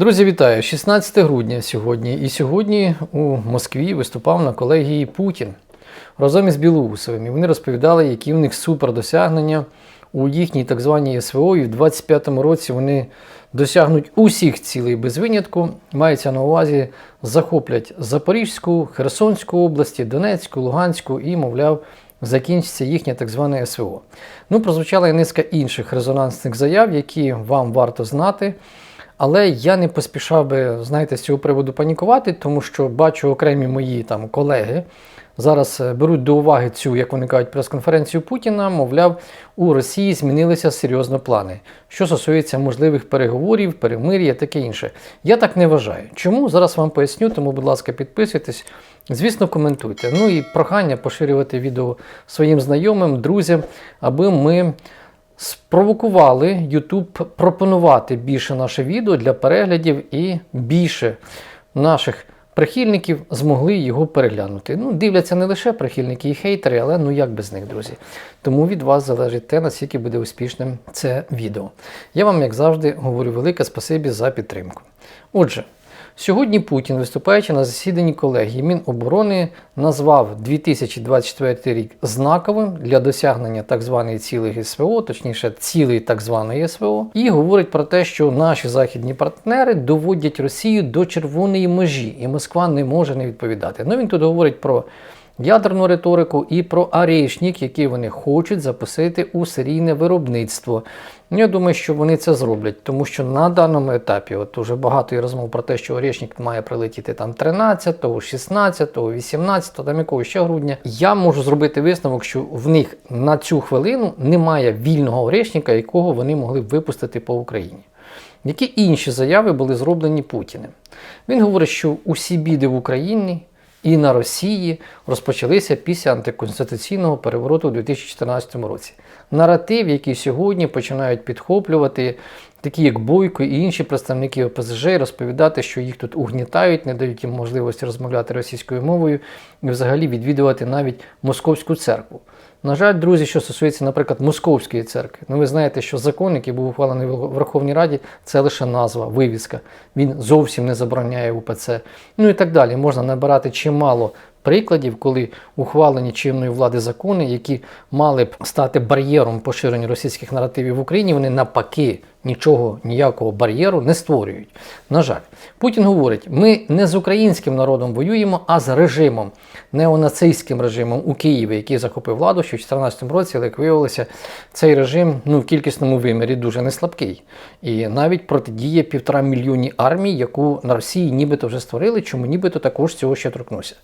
Друзі, вітаю! 16 грудня сьогодні. І сьогодні у Москві виступав на колегії Путін разом із Білоусовим. І вони розповідали, які в них супердосягнення у їхній так званій СВО. І в 25-му році вони досягнуть усіх цілей без винятку. Мається на увазі захоплять Запорізьку, Херсонську області, Донецьку, Луганську і, мовляв, закінчиться їхнє так зване СВО. Ну, прозвучала і низка інших резонансних заяв, які вам варто знати. Але я не поспішав би, знаєте, з цього приводу панікувати, тому що бачу окремі мої там колеги зараз е, беруть до уваги цю, як вони кажуть, прес-конференцію Путіна. Мовляв, у Росії змінилися серйозно плани, що стосується можливих переговорів, перемир'я, таке інше. Я так не вважаю. Чому зараз вам поясню, тому, будь ласка, підписуйтесь. Звісно, коментуйте. Ну і прохання поширювати відео своїм знайомим, друзям, аби ми спровокували YouTube пропонувати більше наше відео для переглядів і більше наших прихильників змогли його переглянути. Ну, дивляться не лише прихильники і хейтери, але ну як без них, друзі. Тому від вас залежить те, наскільки буде успішним це відео. Я вам, як завжди, говорю велике спасибі за підтримку. Отже. Сьогодні Путін, виступаючи на засіданні колегії Міноборони, назвав 2024 рік знаковим для досягнення так званої цілей СВО, точніше, цілей так званої СВО, і говорить про те, що наші західні партнери доводять Росію до червоної межі, і Москва не може не відповідати. Ну він тут говорить про ядерну риторику і про арешник, який вони хочуть запустити у серійне виробництво. Я думаю, що вони це зроблять, тому що на даному етапі, от уже багато є розмов про те, що Орешник має прилетіти там 13, 16, 18, там якого ще грудня. Я можу зробити висновок, що в них на цю хвилину немає вільного Орешника, якого вони могли б випустити по Україні. Які інші заяви були зроблені Путіним? Він говорить, що усі біди в Україні і на Росії розпочалися після антиконституційного перевороту у 2014 році. Наратив, який сьогодні починають підхоплювати, такі як Бойко і інші представники ОПЗЖ, розповідати, що їх тут угнітають, не дають їм можливості розмовляти російською мовою і взагалі відвідувати навіть московську церкву. На жаль, друзі, що стосується, наприклад, Московської церкви, ну ви знаєте, що закон, який був ухвалений в Верховній Раді, це лише назва, вивіска. Він зовсім не забороняє УПЦ. Ну і так далі. Можна набирати чимало прикладів, коли ухвалені чинної влади закони, які мали б стати бар'єром поширення російських наративів в Україні, вони навпаки нічого, ніякого бар'єру не створюють. На жаль, Путін говорить: ми не з українським народом воюємо, а з режимом, неонацистським режимом у Києві, який захопив владу ще в 2014 році, але як виявилося, цей режим ну, в кількісному вимірі дуже неслабкий. І навіть протидіє півтора мільйонній армії, яку на Росії нібито вже створили, чому нібито також цього ще торкнуся.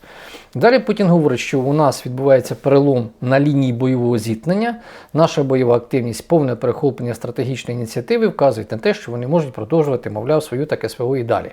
Далі Путін говорить, що у нас відбувається перелом на лінії бойового зіткнення, наша бойова активність, повне перехоплення стратегічної ініціативи вказують на те, що вони можуть продовжувати, мовляв, свою таке СВО і далі.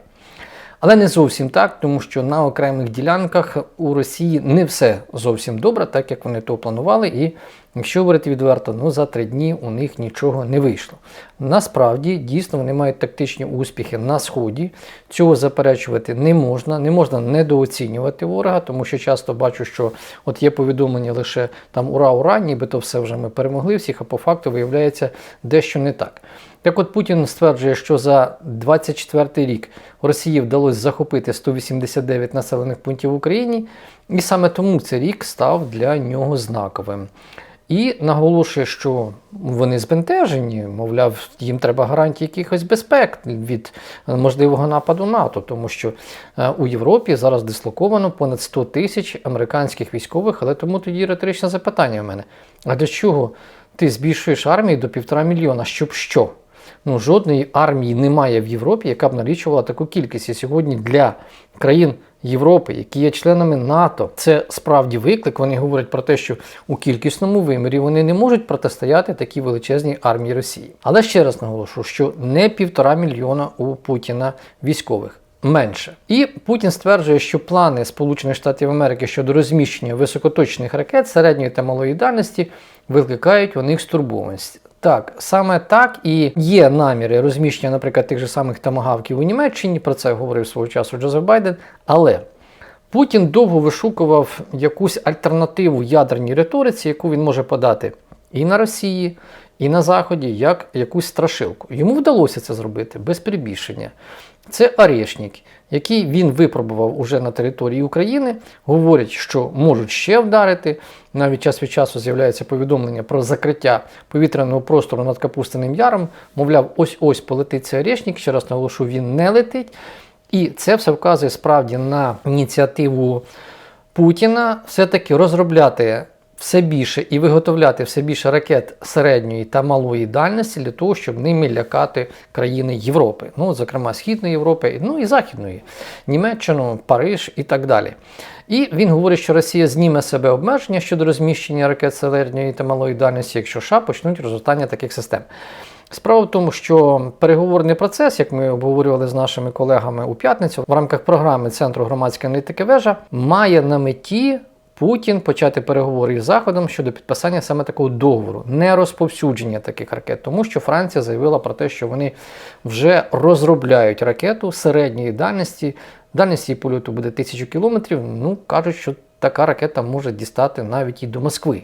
Але не зовсім так, тому що на окремих ділянках у Росії не все зовсім добре, так як вони то планували, і якщо говорити відверто, ну за три дні у них нічого не вийшло. Насправді, дійсно, вони мають тактичні успіхи на сході. Цього заперечувати не можна, не можна недооцінювати ворога, тому що часто бачу, що от є повідомлення лише там ура, ура, нібито все вже ми перемогли всіх, а по факту виявляється дещо не так. Так от Путін стверджує, що за 24 рік Росії вдалося захопити 189 населених пунктів в Україні, і саме тому цей рік став для нього знаковим. І наголошує, що вони збентежені, мовляв, їм треба гарантії якихось безпек від можливого нападу НАТО, тому що е, у Європі зараз дислоковано понад 100 тисяч американських військових, але тому тоді риторичне запитання в мене: а для чого ти збільшуєш армію до півтора мільйона? Щоб що? Ну, жодної армії немає в Європі, яка б налічувала таку кількість. І сьогодні для країн Європи, які є членами НАТО, це справді виклик. Вони говорять про те, що у кількісному вимірі вони не можуть протистояти такій величезній армії Росії. Але ще раз наголошу, що не півтора мільйона у Путіна військових. Менше. І Путін стверджує, що плани Сполучених Штатів Америки щодо розміщення високоточних ракет середньої та малої дальності викликають у них стурбованість. Так, саме так і є наміри розміщення, наприклад, тих же самих тамагавків у Німеччині, про це говорив свого часу Джозеф Байден. Але Путін довго вишукував якусь альтернативу ядерній риториці, яку він може подати і на Росії, і на Заході, як якусь страшилку. Йому вдалося це зробити без перебільшення. Це Орешник, який він випробував уже на території України. Говорять, що можуть ще вдарити. Навіть час від часу з'являється повідомлення про закриття повітряного простору над Капустиним Яром. Мовляв, ось-ось полетить цей Орешник. Ще раз наголошу, він не летить. І це все вказує справді на ініціативу Путіна все-таки розробляти все більше і виготовляти все більше ракет середньої та малої дальності для того, щоб ними лякати країни Європи, ну, зокрема Східної Європи, ну і Західної, Німеччину, Париж і так далі. І він говорить, що Росія зніме себе обмеження щодо розміщення ракет середньої та малої дальності, якщо США почнуть розгортання таких систем. Справа в тому, що переговорний процес, як ми обговорювали з нашими колегами у п'ятницю, в рамках програми Центру громадської аналітики вежа, має на меті Путін почати переговори із Заходом щодо підписання саме такого договору, не розповсюдження таких ракет, тому що Франція заявила про те, що вони вже розробляють ракету середньої дальності. Дальність її польоту буде тисячу кілометрів. Ну кажуть, що така ракета може дістати навіть і до Москви.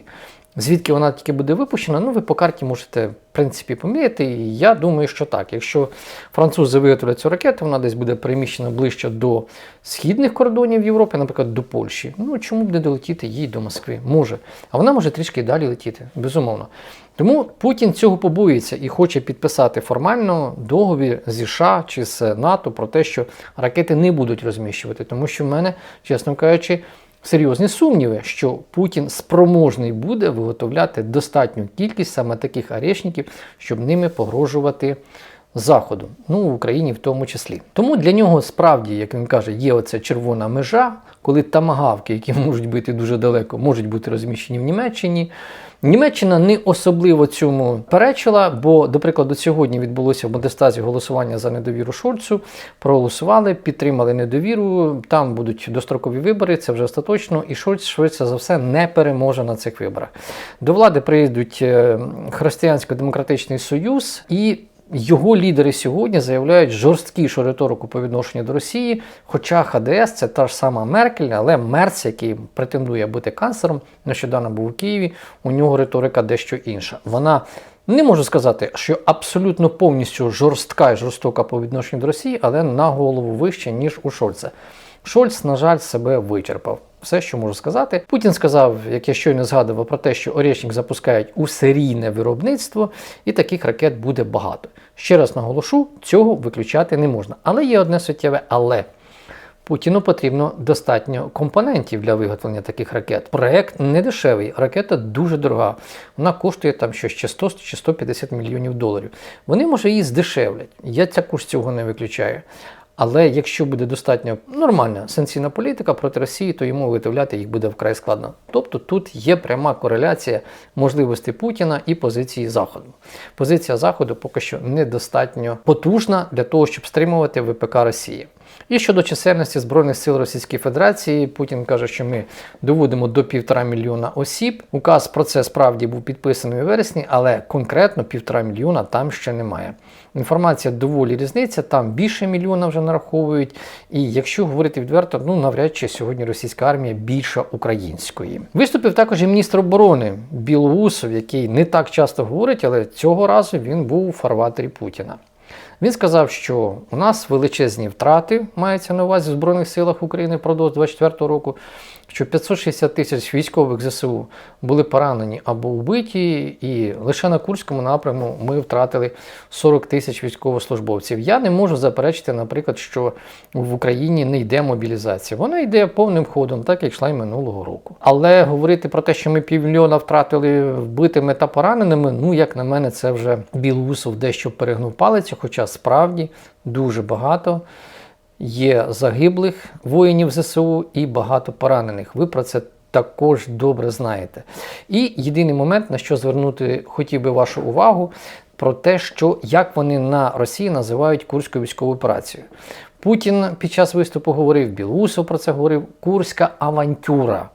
Звідки вона тільки буде випущена, ну ви по карті можете в принципі поміряти. І я думаю, що так. Якщо французи виготовлять цю ракету, вона десь буде переміщена ближче до східних кордонів Європи, наприклад, до Польщі. Ну чому б не долетіти їй до Москви? Може. А вона може трішки і далі летіти, безумовно. Тому Путін цього побоюється і хоче підписати формально договір зі США чи з НАТО про те, що ракети не будуть розміщувати, тому що в мене, чесно кажучи, серйозні сумніви, що Путін спроможний буде виготовляти достатню кількість саме таких арешників, щоб ними погрожувати Заходу, ну в Україні в тому числі. Тому для нього справді, як він каже, є оця червона межа, коли тамагавки, які можуть бути дуже далеко, можуть бути розміщені в Німеччині. Німеччина не особливо цьому перечила, бо, до прикладу, сьогодні відбулося в Бундестазі голосування за недовіру Шольцу. Проголосували, підтримали недовіру. Там будуть дострокові вибори, це вже остаточно. І Шольц швидше за все не переможе на цих виборах. До влади приїдуть е, Християнсько-демократичний союз і. Його лідери сьогодні заявляють жорсткішу риторику по відношенню до Росії. Хоча ХДС це та ж сама Меркель, але Мерц, який претендує бути канцлером, нещодавно був у Києві. У нього риторика дещо інша. Вона не можу сказати, що абсолютно повністю жорстка і жорстока по відношенню до Росії, але на голову вище, ніж у Шольца. Шольц, на жаль, себе вичерпав. Все, що можу сказати. Путін сказав, як я щойно згадував, про те, що Орешник запускають у серійне виробництво, і таких ракет буде багато. Ще раз наголошу, цього виключати не можна. Але є одне суттєве але. Путіну потрібно достатньо компонентів для виготовлення таких ракет. Проект не дешевий, ракета дуже дорога. Вона коштує там щось чи 100 чи 150 мільйонів доларів. Вони, може, її здешевлять. Я також цього не виключаю. Але якщо буде достатньо нормальна санкційна політика проти Росії, то йому виготовляти їх буде вкрай складно. Тобто тут є пряма кореляція можливостей Путіна і позиції Заходу. Позиція Заходу поки що недостатньо потужна для того, щоб стримувати ВПК Росії. І щодо чисельності Збройних сил Російської Федерації, Путін каже, що ми доводимо до півтора мільйона осіб. Указ про це справді був підписаний у вересні, але конкретно півтора мільйона там ще немає. Інформація доволі різниця, там більше мільйона вже нараховують. І якщо говорити відверто, ну навряд чи сьогодні російська армія більша української. Виступив також і міністр оборони Білоусов, який не так часто говорить, але цього разу він був у фарватері Путіна. Він сказав, що у нас величезні втрати мається на увазі в Збройних силах України впродовж 24 року, що 560 тисяч військових ЗСУ були поранені або вбиті, і лише на Курському напряму ми втратили 40 тисяч військовослужбовців. Я не можу заперечити, наприклад, що в Україні не йде мобілізація. Вона йде повним ходом, так як йшла й минулого року. Але говорити про те, що ми півмільйона втратили вбитими та пораненими, ну як на мене, це вже Білоусов дещо перегнув палицю, хоча справді дуже багато. Є загиблих воїнів ЗСУ і багато поранених. Ви про це також добре знаєте. І єдиний момент, на що звернути хотів би вашу увагу, про те, що як вони на Росії називають Курську військову операцію. Путін під час виступу говорив, Білусов про це говорив, Курська авантюра.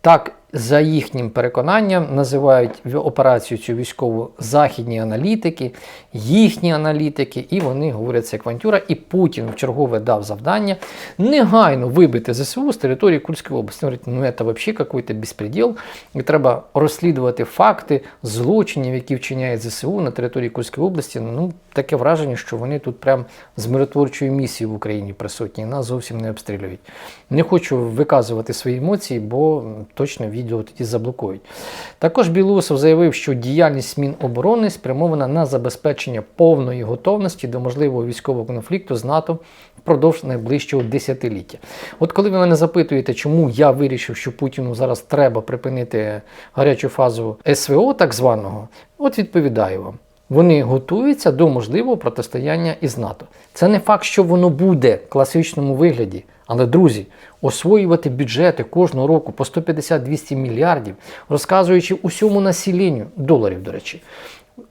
Так за їхнім переконанням називають операцію цю військову західні аналітики, їхні аналітики, і вони говорять це як авантюра. І Путін в чергове дав завдання негайно вибити ЗСУ з території Курської області. Говорить, ну це взагалі якийсь безпреділ, і треба розслідувати факти злочинів, які вчиняє ЗСУ на території Курської області. Ну таке враження, що вони тут прям з миротворчою місією в Україні присутні, нас зовсім не обстрілюють. Не хочу виказувати свої емоції, бо точно відео тоді заблокують. Також Білоусов заявив, що діяльність Міноборони спрямована на забезпечення повної готовності до можливого військового конфлікту з НАТО впродовж найближчого десятиліття. От коли ви мене запитуєте, чому я вирішив, що Путіну зараз треба припинити гарячу фазу СВО, так званого, от відповідаю вам. Вони готуються до можливого протистояння із НАТО. Це не факт, що воно буде в класичному вигляді. Але, друзі, освоювати бюджети кожного року по 150-200 мільярдів, розказуючи усьому населенню, доларів, до речі,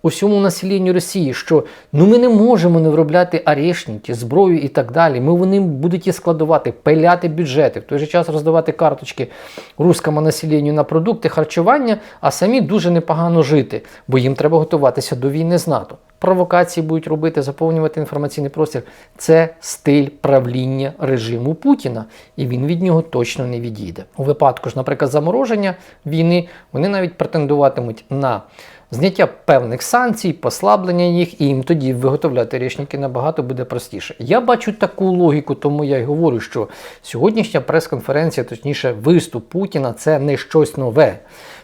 усьому населенню Росії, що ну ми не можемо не виробляти арешники, зброю і так далі. Ми вони будуть її складувати, пиляти бюджети, в той же час роздавати карточки русскому населенню на продукти харчування, а самі дуже непогано жити, бо їм треба готуватися до війни з НАТО. Провокації будуть робити, заповнювати інформаційний простір. Це стиль правління режиму Путіна, і він від нього точно не відійде. У випадку ж, наприклад, замороження війни, вони навіть претендуватимуть на зняття певних санкцій, послаблення їх, і їм тоді виготовляти річники набагато буде простіше. Я бачу таку логіку, тому я й говорю, що сьогоднішня прес-конференція, точніше, виступ Путіна, це не щось нове.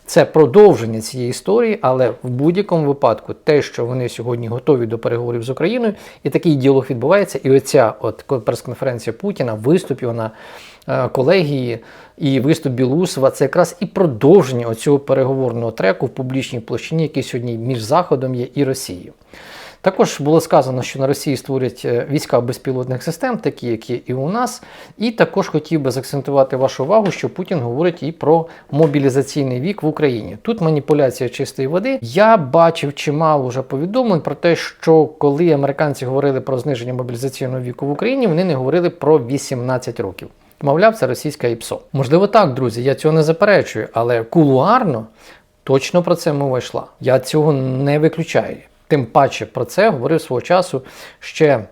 Це продовження цієї історії, але в будь-якому випадку те, що вони сьогодні готові до переговорів з Україною, і такий діалог відбувається. І оця от прес-конференція Путіна, виступ його на е, колегії і виступ Білусова, це якраз і продовження оцього переговорного треку в публічній площині, який сьогодні між Заходом є і Росією. Також було сказано, що на Росії створять е, війська безпілотних систем, такі, як є і у нас. І також хотів би заакцентувати вашу увагу, що Путін говорить і про мобілізаційний вік в Україні. Тут маніпуляція чистої води. Я бачив чимало вже повідомлень про те, що коли американці говорили про зниження мобілізаційного віку в Україні, вони не говорили про 18 років. Мовляв, це російська ІПСО. Можливо, так, друзі, я цього не заперечую, але кулуарно точно про це мова йшла. Я цього не виключаю. Тим паче про це говорив свого часу ще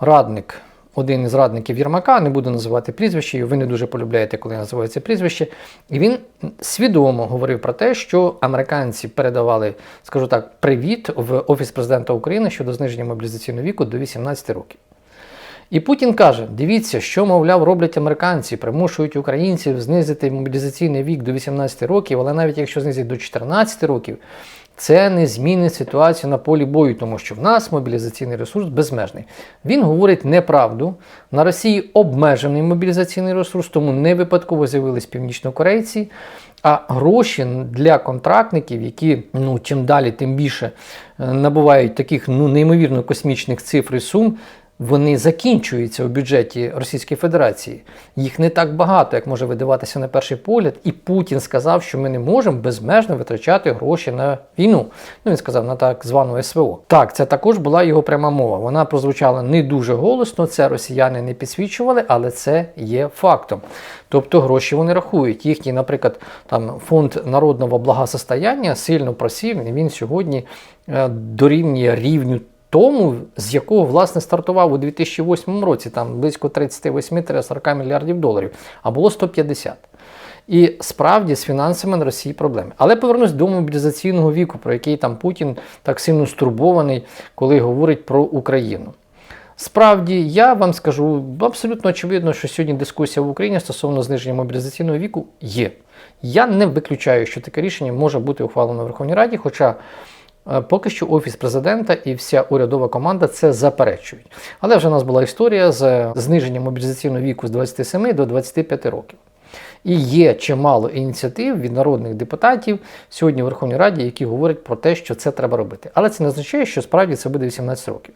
радник, один із радників Єрмака, не буду називати прізвище, і ви не дуже полюбляєте, коли я називаю це прізвище. І він свідомо говорив про те, що американці передавали, скажу так, привіт в Офіс президента України щодо зниження мобілізаційного віку до 18 років. І Путін каже: дивіться, що, мовляв, роблять американці, примушують українців знизити мобілізаційний вік до 18 років, але навіть якщо знизять до 14 років, це не змінить ситуацію на полі бою, тому що в нас мобілізаційний ресурс безмежний. Він говорить неправду. На Росії обмежений мобілізаційний ресурс, тому не випадково з'явились північнокорейці. А гроші для контрактників, які ну чим далі, тим більше е, набувають таких ну неймовірно космічних цифр і сум. Вони закінчуються у бюджеті Російської Федерації. Їх не так багато, як може видаватися на перший погляд. І Путін сказав, що ми не можемо безмежно витрачати гроші на війну. Ну він сказав на так звану СВО. Так, це також була його пряма мова. Вона прозвучала не дуже голосно. Це росіяни не підсвічували, але це є фактом. Тобто гроші вони рахують. Їхній, наприклад, там фонд народного благосостояння сильно просів, він сьогодні е, дорівнює рівню тому, з якого власне стартував у 2008 році, там близько 38-40 мільярдів доларів, а було 150. І справді з фінансами на Росії проблеми. Але повернусь до мобілізаційного віку, про який там Путін так сильно стурбований, коли говорить про Україну. Справді, я вам скажу абсолютно очевидно, що сьогодні дискусія в Україні стосовно зниження мобілізаційного віку є. Я не виключаю, що таке рішення може бути ухвалено в Верховній Раді, хоча поки що Офіс президента і вся урядова команда це заперечують. Але вже у нас була історія з зниженням мобілізаційного віку з 27 до 25 років. І є чимало ініціатив від народних депутатів сьогодні в Верховній Раді, які говорять про те, що це треба робити. Але це не означає, що справді це буде 18 років.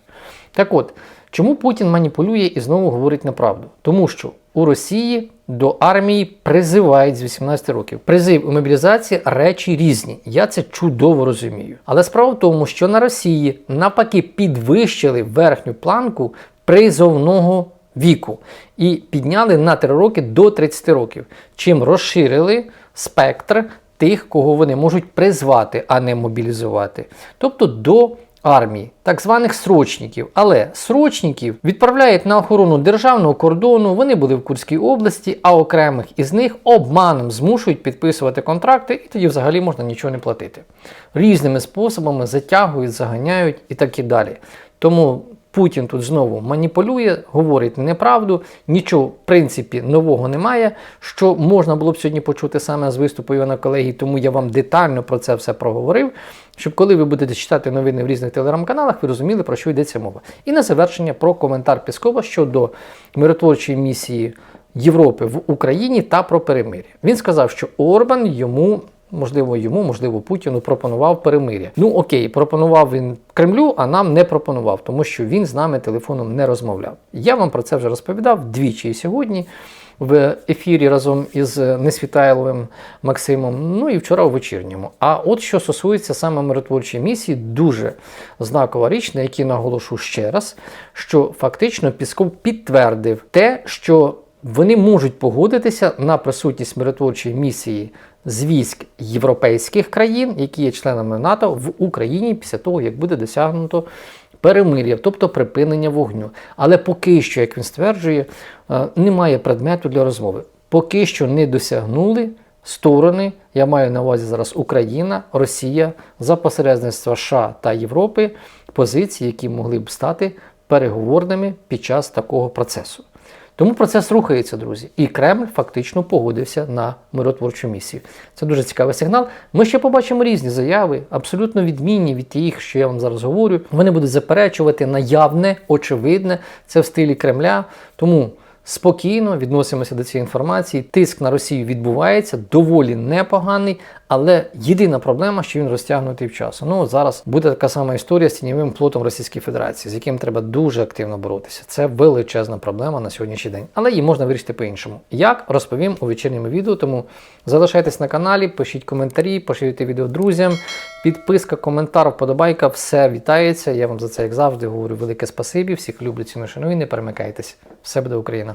Так от, чому Путін маніпулює і знову говорить неправду? Тому що у Росії до армії призивають з 18 років. Призив і мобілізація речі різні. Я це чудово розумію. Але справа в тому, що на Росії навпаки підвищили верхню планку призовного віку і підняли на 3 роки до 30 років, чим розширили спектр тих, кого вони можуть призвати, а не мобілізувати. Тобто до армії, так званих срочників. Але срочників відправляють на охорону державного кордону. Вони були в Курській області, а окремих із них обманом змушують підписувати контракти, і тоді взагалі можна нічого не платити. Різними способами затягують, заганяють і так і далі. Тому Путін тут знову маніпулює, говорить неправду, нічого в принципі нового немає, що можна було б сьогодні почути саме з виступу Івана колеги, тому я вам детально про це все проговорив, щоб коли ви будете читати новини в різних телеграм-каналах, ви розуміли, про що йдеться мова. І на завершення про коментар Піскова щодо миротворчої місії Європи в Україні та про перемир'я. Він сказав, що Орбан йому. Можливо, йому, можливо, Путіну пропонував перемир'я. Ну окей, пропонував він Кремлю, а нам не пропонував, тому що він з нами телефоном не розмовляв. Я вам про це вже розповідав двічі і сьогодні в ефірі разом із Несвітайловим Максимом, ну і вчора у вечірньому. А от що стосується саме миротворчої місії, дуже знакова річ, на якій наголошу ще раз, що фактично Пісков підтвердив те, що вони можуть погодитися на присутність миротворчої місії з військ європейських країн, які є членами НАТО в Україні після того, як буде досягнуто перемир'я, тобто припинення вогню. Але поки що, як він стверджує, е, немає предмету для розмови. Поки що не досягнули сторони, я маю на увазі зараз Україна, Росія за посередництва США та Європи, позиції, які могли б стати переговорними під час такого процесу. Тому процес рухається, друзі, і Кремль фактично погодився на миротворчу місію. Це дуже цікавий сигнал. Ми ще побачимо різні заяви, абсолютно відмінні від тих, що я вам зараз говорю. Вони будуть заперечувати наявне, очевидне, це в стилі Кремля. Тому спокійно відносимося до цієї інформації. Тиск на Росію відбувається, доволі непоганий, але єдина проблема, що він розтягнутий в часу. Ну зараз буде така сама історія з тіньовим плотом Російської Федерації, з яким треба дуже активно боротися. Це величезна проблема на сьогоднішній день, але її можна вирішити по-іншому. Як розповім у вечірньому відео, тому залишайтесь на каналі, пишіть коментарі, поширюйте відео друзям. Підписка, коментар, вподобайка, все вітається. Я вам за це, як завжди, говорю велике спасибі. Всіх люблю ціну шаную, не перемикайтесь. Все буде Україна!